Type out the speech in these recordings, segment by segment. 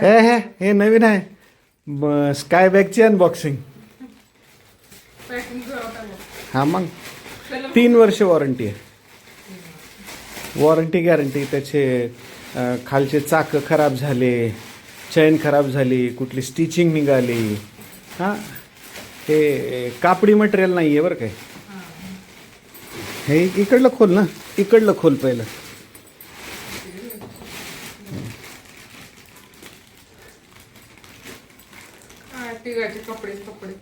हे हे हे नवीन आहे. स्काय बॅगची अनबॉक्सिंग हा मग. तीन वर्ष वॉरंटी आहे. वॉरंटी गॅरंटी त्याचे खालचे चाक खराब झाले चैन खराब झाली कुठली स्टिचिंग निघाली. हां हे कापडी मटेरियल नाही आहे बरं काय हे इकडलं खोल ना इकडलं खोल पहिलं काय तिघाचे कपडे कपडे.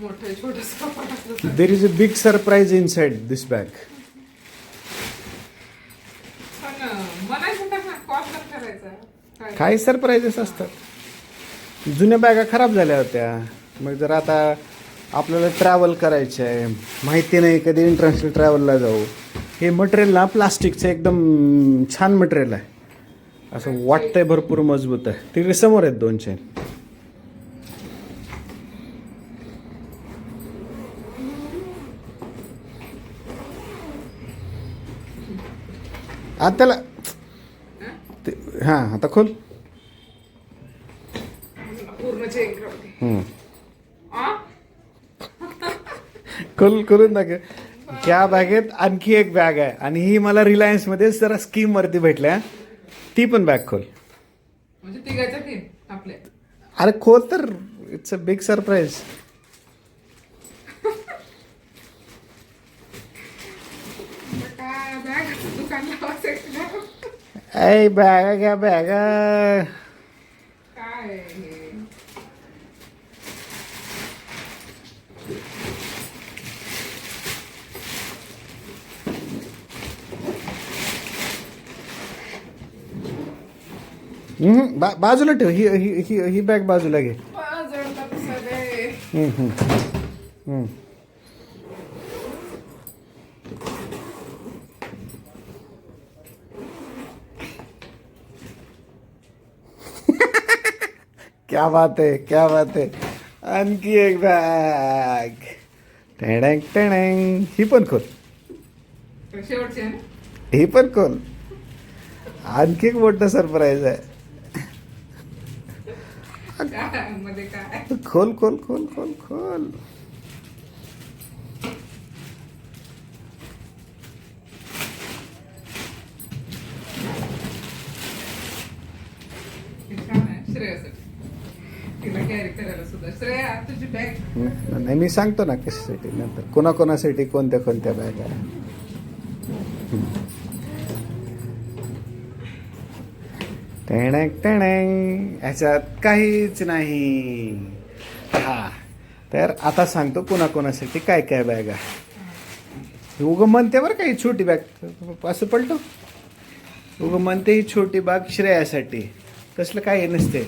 मोठे छोटस असलं there is a big surprise inside this bag पण म्हणायचं तर ना कॉस्ट करायचा काय? काही सरप्राईजेस असतात. जुन्या बॅगा खराब झाल्या होत्या. मग जर आता आपल्याला ट्रॅव्हल करायचं आहे माहिती नाही कधी इंटरनॅशनल ट्रॅव्हलला जाऊ. हे मटेरियल ना प्लास्टिकचं एकदम छान मटेरियल आहे. असं वाटतंय भरपूर मजबूत आहे. तिकडे समोर आहेत दोन चेन आता त्याला ते हां आता खोल. हम्म. खोल करून दाखव. त्या बॅगेत आणखी एक बॅग आहे. आणि ही मला रिलायन्समध्ये जरा स्कीम वरती भेटल्या ती पण बॅग खोल. म्हणजे आपल्या अरे खोल तर इट्स अ बिग सरप्राईज काय बॅग दुकान लावायचं ऐ बॅगा घ्या बॅगा. काय हे? हम्म, बा बाजूला ठेव. ही ही ही ही बॅग बाजूला घे. क्या बात है, क्या बात है। आणखी एक बॅग टेडँग टेडँग ही पण खोल. ही पण खोल. आणखी एक मोठं सरप्राईज आहे. खोल खोल खोल खोल खोल. श्रेयासाठी तिला कॅरी करायला सुद्धा. श्रेया तुझी बॅग नाही मी सांगतो ना कशासाठी नंतर कोणाकोणासाठी कोणत्या कोणत्या बॅग आहे. टेणॅक टेणॅक ह्याच्यात काहीच नाही. हा तर आता सांगतो कोणाकोणासाठी काय काय बॅग आहे. उगम म्हणते बरं काही छोटी बॅग असं पडतो उग म्हणते ही छोटी बॅग श्रेयासाठी. तसलं काही नसते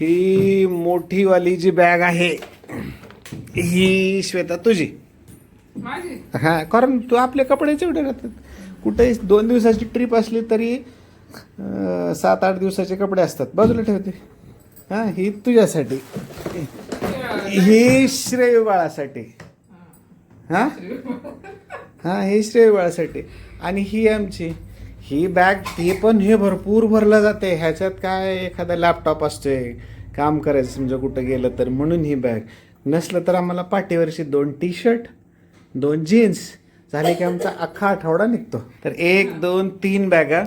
ही मोठीवाली जी बॅग आहे ही श्वेता तुझी? हा कारण तू आपले कपडेच एवढे राहतात कुठेही दोन दिवसाची ट्रिप असली तरी सात आठ दिवसाचे कपडे असतात. बाजूला ठेवते. हा ही तुझ्यासाठी. ही श्रेय बाळासाठी हा हा ही श्रेय बाळासाठी आणि ही आमची ही बॅग ती पण हे भरपूर भरलं जाते. ह्याच्यात काय एखादा लॅपटॉप असतोय काम करायचं समजा कुठं गेलं तर म्हणून ही बॅग नसलं तर आम्हाला पाठीवरची दोन टी शर्ट दोन जीन्स झाले की आमचा अख्खा आठवडा निघतो. तर एक दोन तीन बॅगा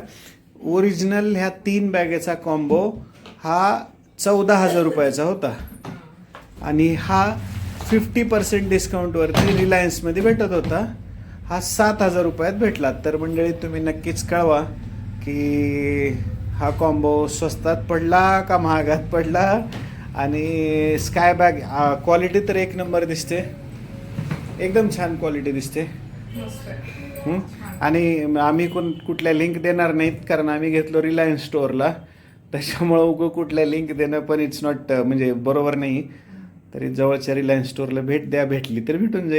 ओरिजिनल ह्या तीन बॅगेचा कॉम्बो हा चौदा हजार रुपयाचा होता. आणि हा फिफ्टी पर्सेंट डिस्काउंटवरती रिलायन्समध्ये भेटत होता. हा सात हजार रुपयात भेटला. तर मंडळी तुम्ही नक्कीच कळवा की हा कॉम्बो स्वस्तात पडला का महागात पडला? आणि स्काय बॅग क्वालिटी तर एक नंबर दिसते. एकदम छान क्वालिटी दिसते. आणि आम्ही कोण कुठल्या लिंक देणार नाहीत कारण आम्ही घेतलो रिलायन्स स्टोअरला त्याच्यामुळं उगं कुठल्या लिंक देणं पण इट्स नॉट म्हणजे बरोबर नाही. तरी जवळच्या रिलायन्स स्टोअरला भेट द्या भेटली तर भेटून जाईल.